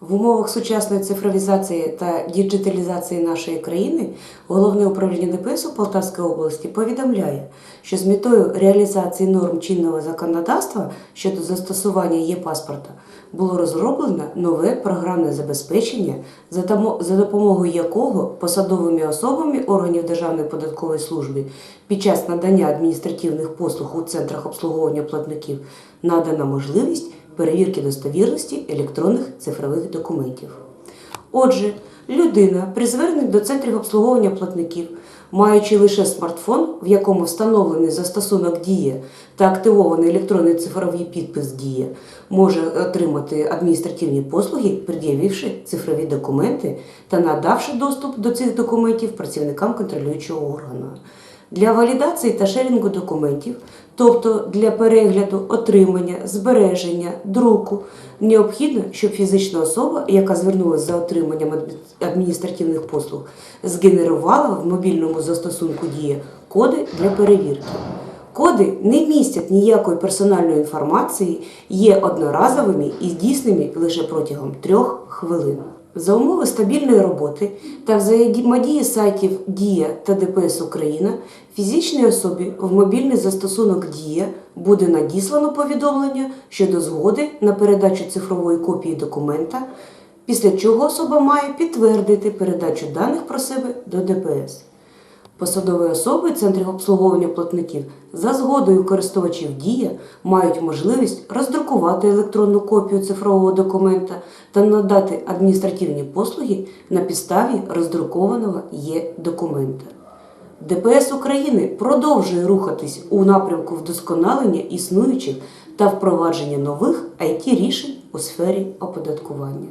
В умовах сучасної цифровізації та діджиталізації нашої країни головне управління ДПС у Полтавській області повідомляє, що з метою реалізації норм чинного законодавства щодо застосування є-паспорта було розроблено нове програмне забезпечення, за допомогою якого посадовими особами органів Державної податкової служби під час надання адміністративних послуг у центрах обслуговування платників надана можливість перевірки достовірності електронних цифрових документів. Отже, людина при зверненні до центрів обслуговування платників, маючи лише смартфон, в якому встановлений застосунок Дія та активований електронний цифровий підпис Дія, може отримати адміністративні послуги, пред'явивши цифрові документи та надавши доступ до цих документів працівникам контролюючого органу. Для валідації та шерінгу документів, тобто для перегляду, отримання, збереження, друку, необхідно, щоб фізична особа, яка звернулася за отриманням адміністративних послуг, згенерувала в мобільному застосунку Дія коди для перевірки. Коди не містять ніякої персональної інформації, є одноразовими і здійснені лише протягом трьох хвилин. За умови стабільної роботи та взаємодії сайтів Дія та ДПС Україна фізичній особі в мобільний застосунок Дія буде надіслано повідомлення щодо згоди на передачу цифрової копії документа, після чого особа має підтвердити передачу даних про себе до ДПС. Посадові особи центрів обслуговування платників за згодою користувачів Дія мають можливість роздрукувати електронну копію цифрового документа та надати адміністративні послуги на підставі роздрукованого є документа. ДПС України продовжує рухатись у напрямку вдосконалення існуючих та впровадження нових it рішень у сфері оподаткування.